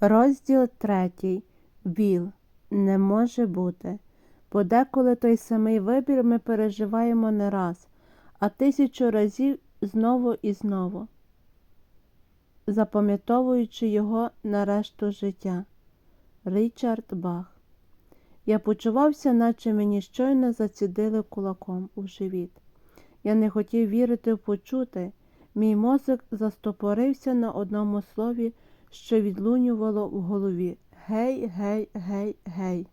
Розділ третій. Біл. Не може бути. Подеколи той самий вибір ми переживаємо не раз, а тисячу разів знову і знову, запам'ятовуючи його на решту життя. Річард Бах. Я почувався, наче мені щойно зацідили кулаком у живіт. Я не хотів вірити в почуте. Мій мозок застопорився на одному слові, що відлунювало в голові Гей, гей, гей, гей.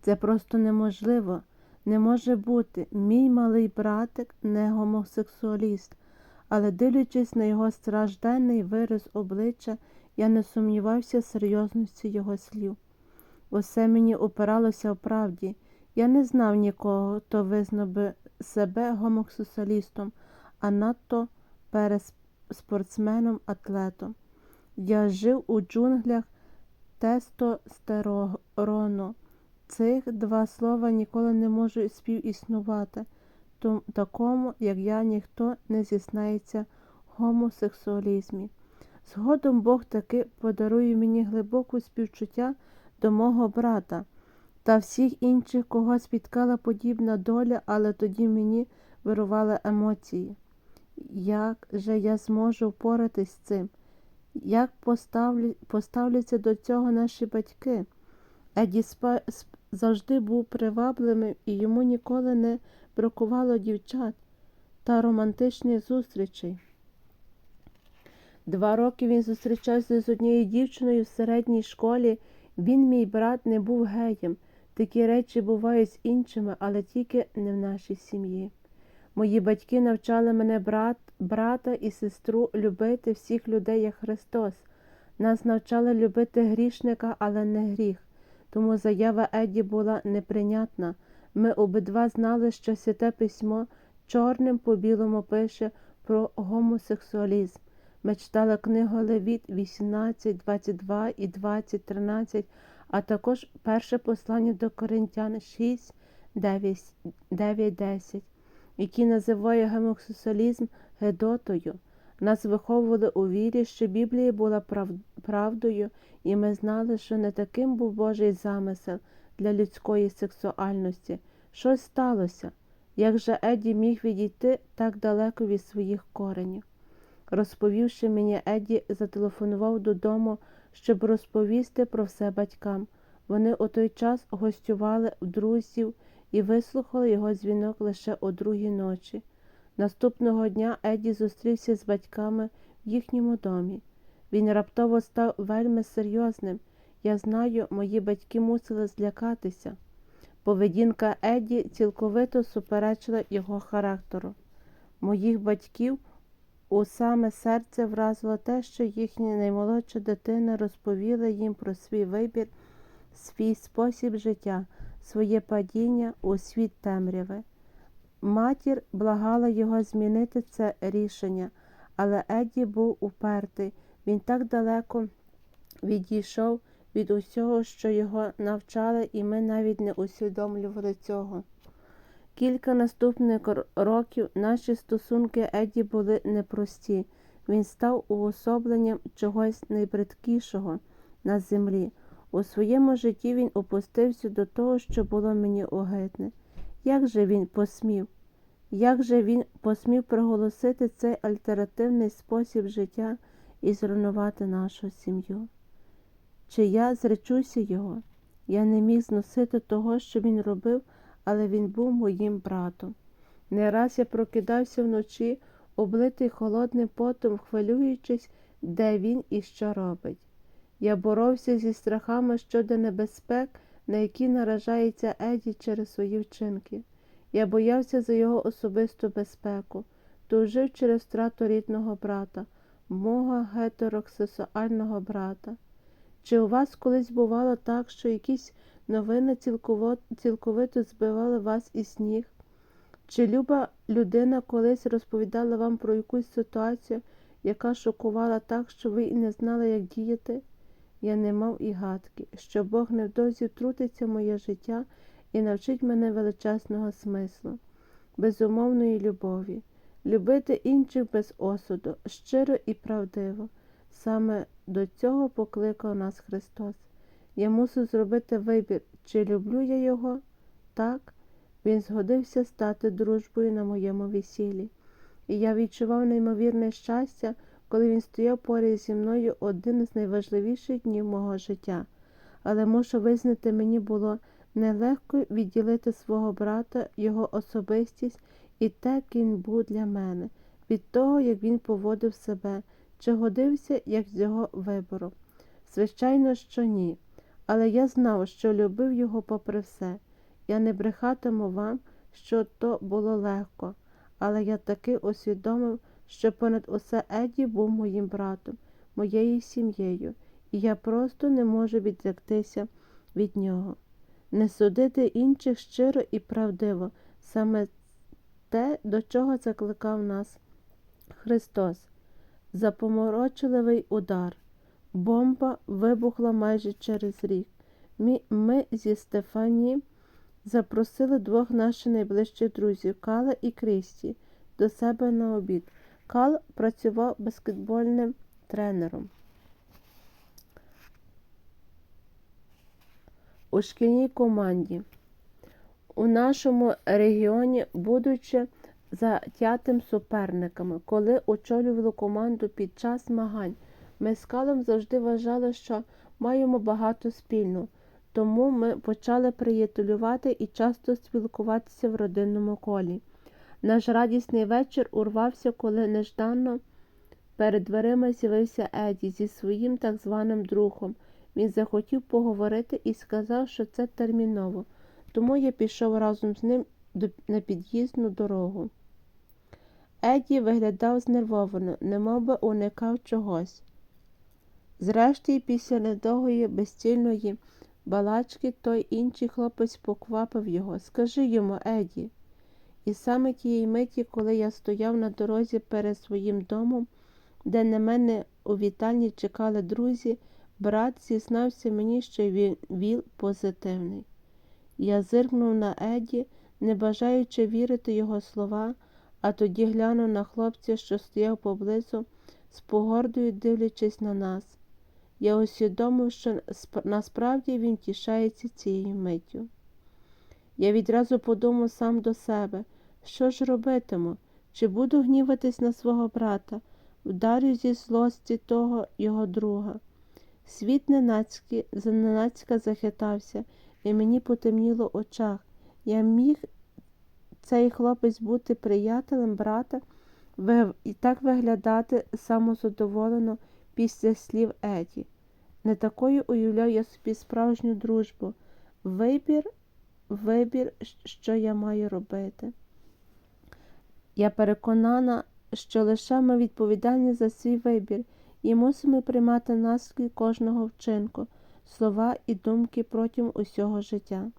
Це просто неможливо, не може бути. Мій малий братик не гомосексуаліст, але дивлячись на його стражденний вираз обличчя, я не сумнівався в серйозності його слів. Усе мені опиралося в правді. Я не знав нікого, хто визнав би себе гомосексуалістом, а надто переспортсменом-атлетом. Я жив у джунглях тестостерону. Цих два слова ніколи не можуть співіснувати. Тому такому, як я, ніхто не зізнається гомосексуалізмі. Згодом Бог таки подарує мені глибоку співчуття до мого брата та всіх інших, кого спіткала подібна доля, але тоді мені вирували емоції. Як же я зможу впоратись з цим? Як поставляться до цього наші батьки? Еді завжди був привабливим і йому ніколи не бракувало дівчат та романтичних зустрічей. Два роки він зустрічався з однією дівчиною в середній школі. Він, мій брат, не був геєм. Такі речі бувають з іншими, але тільки не в нашій сім'ї. Мої батьки навчали мене брат, брата і сестру любити всіх людей як Христос. Нас навчали любити грішника, але не гріх. Тому заява Еді була неприйнятна. Ми обидва знали, що святе письмо чорним по білому пише про гомосексуалізм. Ми читали книгу Левіт 18, 22 і 20, 13, а також перше послання до Коринтян 6, 9, 9 10, які називає гомосексуалізм Гедотою. Нас виховували у вірі, що Біблія була правдою, і ми знали, що не таким був Божий замисел для людської сексуальності. Щось сталося, як же Еді міг відійти так далеко від своїх коренів. Розповівши мені, Еді зателефонував додому, щоб розповісти про все батькам. Вони у той час гостювали в друзів і вислухали його дзвінок лише о другій ночі. Наступного дня Еді зустрівся з батьками в їхньому домі. Він раптово став вельми серйозним. Я знаю, мої батьки мусили злякатися. Поведінка Еді цілковито суперечила його характеру. Моїх батьків у саме серце вразило те, що їхня наймолодша дитина розповіла їм про свій вибір, свій спосіб життя, своє падіння у світ темряви. Матір благала його змінити це рішення, але Едді був упертий, він так далеко відійшов від усього, що його навчали, і ми навіть не усвідомлювали цього. Кілька наступних років наші стосунки Еді були непрості. Він став уособленням чогось найбридкішого на землі. У своєму житті він опустився до того, що було мені огидне. Як же він посмів? Як же він посмів проголосити цей альтернативний спосіб життя і зруйнувати нашу сім'ю? Чи я зречуся його? Я не міг зносити того, що він робив, але він був моїм братом. Не раз я прокидався вночі, облитий холодним потом, хвилюючись, де він і що робить. Я боровся зі страхами щодо небезпек, на які наражається Еді через свої вчинки. Я боявся за його особисту безпеку, тужив через втрату рідного брата, мого гетеросексуального брата. Чи у вас колись бувало так, що якісь новини цілковито збивали вас із ніг? Чи люба людина колись розповідала вам про якусь ситуацію, яка шокувала так, що ви і не знали, як діяти? Я не мав і гадки, що Бог невдовзі втрутиться в моє життя і навчить мене величезного смислу, безумовної любові, любити інших без осуду, щиро і правдиво. Саме до цього покликав нас Христос. Я мусив зробити вибір, чи люблю я його? Так. Він згодився стати дружбою на моєму весіллі. І я відчував неймовірне щастя, коли він стояв поряд зі мною один з найважливіших днів мого життя. Але мушу визнати, мені було нелегко відділити свого брата, його особистість і те, він був для мене, від того, як він поводив себе, чи годився як з його вибору. Звичайно, що ні. Але я знав, що любив його попри все. Я не брехатиму вам, що то було легко, але я таки усвідомив, що понад усе Еді був моїм братом, моєю сім'єю, і я просто не можу відректися від нього. Не судити інших щиро і правдиво, саме те, до чого закликав нас Христос. Запоморочливий удар. Бомба вибухла майже через рік. Ми, ми зі Стефані запросили двох наших найближчих друзів Кала і Крісті до себе на обід. Кал працював баскетбольним тренером. У шкільній команді. У нашому регіоні, будучи затятим суперниками, коли очолювали команду під час змагань, ми з Калом завжди вважали, що маємо багато спільного, тому ми почали приятелювати і часто спілкуватися в родинному колі. Наш радісний вечір урвався, коли нежданно перед дверима з'явився Еді зі своїм так званим другом. Він захотів поговорити і сказав, що це терміново, тому я пішов разом з ним на під'їзну дорогу. Еді виглядав знервовано, немов би уникав чогось. Зрештою, після недовгої безцільної балачки той інший хлопець поквапив його. Скажи йому, Еді. І саме тієї миті, коли я стояв на дорозі перед своїм домом, де на мене у вітальні чекали друзі, брат зізнався мені, що він віл позитивний. Я зиркнув на Еді, не бажаючи вірити його слова, а тоді глянув на хлопця, що стояв поблизу, з погордою дивлячись на нас. Я усвідомив, що насправді він тішається цією миттю. Я відразу подумав сам до себе, що ж робитиму, чи буду гніватись на свого брата, вдарю зі злості того його друга. Світ ненацьки, зненацька захитався, і мені потемніло очах. Я міг цей хлопець бути приятелем брата і так виглядати самозадоволено після слів Еді. Не такою уявляв я собі справжню дружбу. Вибір, вибір, що я маю робити. Я переконана, що лише ми відповідальні за свій вибір і мусимо приймати наслідки кожного вчинку, слова і думки протягом усього життя.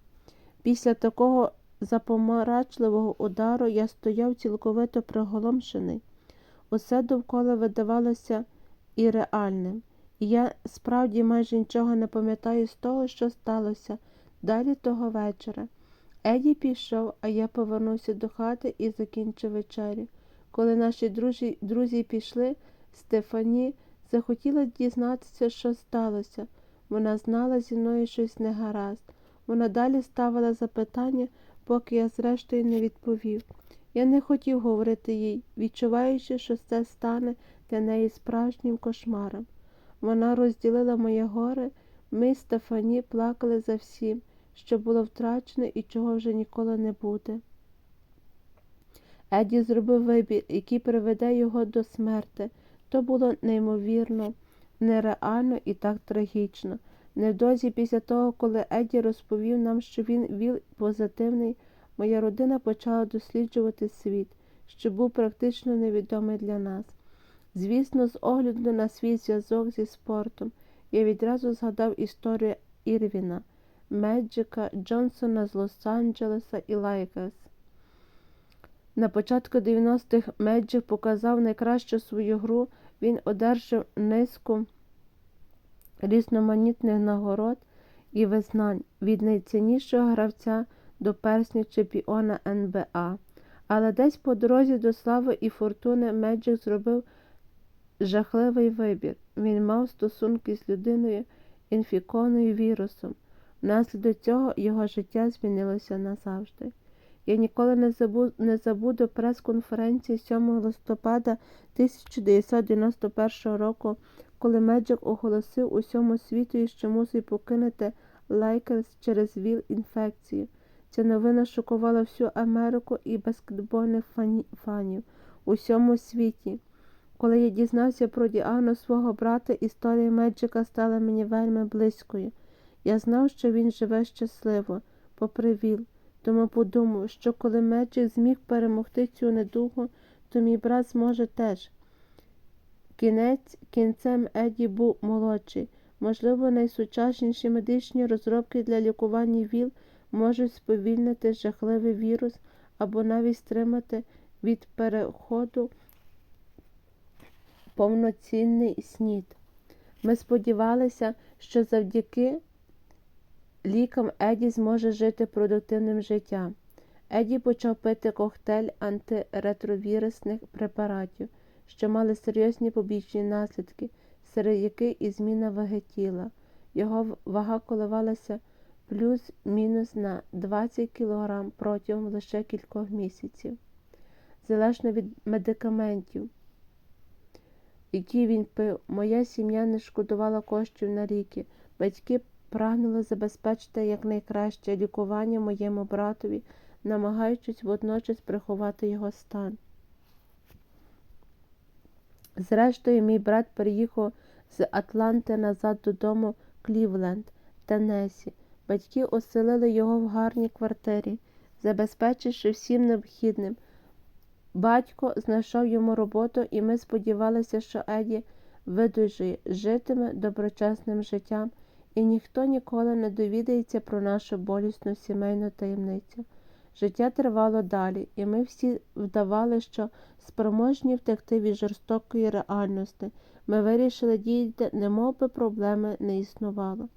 Після такого запомарачливого удару я стояв цілковито приголомшений. Усе довкола видавалося і реальним, і я справді майже нічого не пам'ятаю з того, що сталося далі того вечора. Еді пішов, а я повернувся до хати і закінчив вечерю. Коли наші друзі, друзі пішли, Стефані захотіла дізнатися, що сталося. Вона знала зі мною щось негаразд. Вона далі ставила запитання, поки я зрештою не відповів. Я не хотів говорити їй, відчуваючи, що це стане для неї справжнім кошмаром. Вона розділила моє горе, ми Стефані плакали за всім, що було втрачене і чого вже ніколи не буде. Еді зробив вибір, який приведе його до смерти. То було неймовірно, нереально і так трагічно. Невдовзі після того, коли Еді розповів нам, що він віл позитивний, моя родина почала досліджувати світ, що був практично невідомий для нас. Звісно, з огляду на свій зв'язок зі спортом, я відразу згадав історію Ірвіна, Меджика, Джонсона з Лос-Анджелеса і Лайкерс. На початку 90-х Меджик показав найкращу свою гру, він одержав низку різноманітних нагород і визнань від найціннішого гравця до персню чемпіона НБА. Але десь по дорозі до слави і фортуни Меджик зробив жахливий вибір. Він мав стосунки з людиною, інфікованою вірусом. Внаслідок цього його життя змінилося назавжди. Я ніколи не забуду, не забуду прес-конференції 7 листопада 1991 року, коли Меджик оголосив усьому світу, що мусить покинути Лейкерс через ВІЛ-інфекцію. Ця новина шокувала всю Америку і баскетбольних фані- фанів у всьому світі. Коли я дізнався про діагноз свого брата, історія Меджика стала мені вельми близькою. Я знав, що він живе щасливо, попри ВІЛ, тому подумав, що коли Меджик зміг перемогти цю недугу, то мій брат зможе теж. Кінець кінцем Еді був молодший. Можливо, найсучасніші медичні розробки для лікування ВІЛ можуть сповільнити жахливий вірус або навіть стримати від переходу повноцінний снід. Ми сподівалися, що завдяки лікам Еді зможе жити продуктивним життям. Еді почав пити коктейль антиретровірусних препаратів, що мали серйозні побічні наслідки, серед яких і зміна ваги тіла. Його вага коливалася плюс-мінус на 20 кг протягом лише кількох місяців, залежно від медикаментів, які він пив. Моя сім'я не шкодувала коштів на ліки. Батьки прагнули забезпечити якнайкраще лікування моєму братові, намагаючись водночас приховати його стан. Зрештою, мій брат переїхав з Атланти назад додому Клівленд, Теннессі. Батьки оселили його в гарній квартирі, забезпечивши всім необхідним. Батько знайшов йому роботу, і ми сподівалися, що Еді видужує, житиме доброчесним життям, і ніхто ніколи не довідається про нашу болісну сімейну таємницю. Життя тривало далі, і ми всі вдавали, що спроможні втекти від жорстокої реальності. Ми вирішили діяти, немов би проблеми не існувало.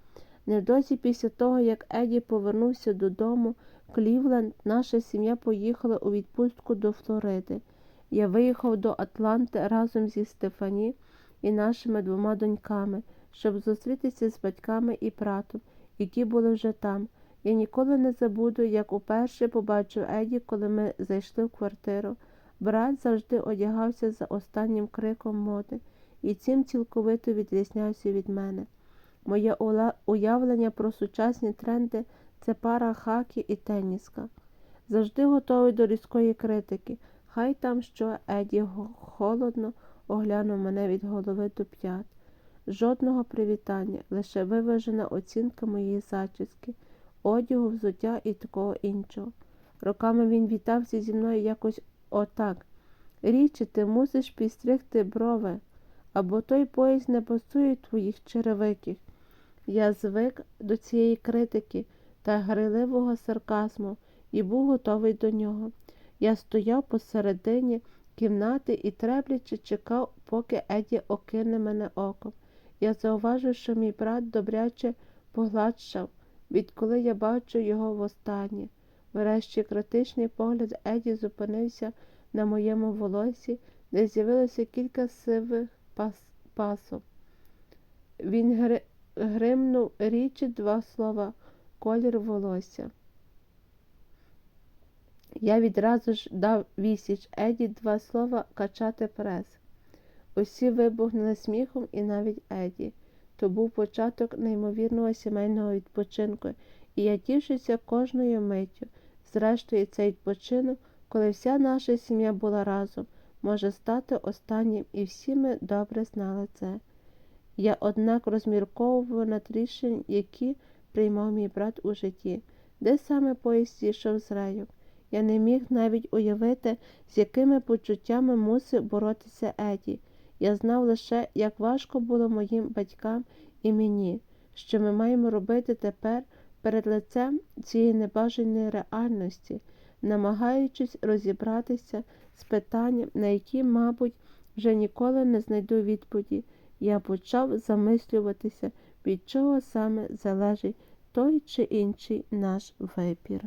Невдовзі після того, як Еді повернувся додому, в Клівленд, наша сім'я поїхала у відпустку до Флориди. Я виїхав до Атланти разом зі Стефані і нашими двома доньками, щоб зустрітися з батьками і братом, які були вже там. Я ніколи не забуду, як уперше побачив Еді, коли ми зайшли в квартиру. Брат завжди одягався за останнім криком моди, і цим цілковито відрізнявся від мене. Моє уявлення про сучасні тренди це пара хакі і теніска. Завжди готовий до різкої критики. Хай там що Еді холодно оглянув мене від голови до п'ят. Жодного привітання, лише виважена оцінка моєї зачіски, одягу, взуття і такого іншого. Роками він вітався зі мною якось отак. Річі, ти мусиш підстригти брови, або той пояс не пасує твоїх черевиків. Я звик до цієї критики та гриливого сарказму і був готовий до нього. Я стояв посередині кімнати і треплячи чекав, поки Еді окине мене оком. Я зауважив, що мій брат добряче погладшав, відколи я бачу його востаннє. Врешті критичний погляд Еді зупинився на моєму волосі, де з'явилося кілька сивих пас пасок. Він гри... гримнув річі два слова колір волосся. Я відразу ж дав вісіч Еді два слова качати прес. Усі вибухнули сміхом і навіть Еді. То був початок неймовірного сімейного відпочинку, і я тішуся кожною миттю. Зрештою, цей відпочинок, коли вся наша сім'я була разом, може стати останнім, і всі ми добре знали це. Я, однак, розмірковував над рішень, які приймав мій брат у житті, де саме поїзд зійшов з раю. Я не міг навіть уявити, з якими почуттями мусив боротися Еді. Я знав лише, як важко було моїм батькам і мені, що ми маємо робити тепер перед лицем цієї небажаної реальності, намагаючись розібратися з питанням, на які, мабуть, вже ніколи не знайду відповіді, я почав замислюватися, від чого саме залежить той чи інший наш вибір.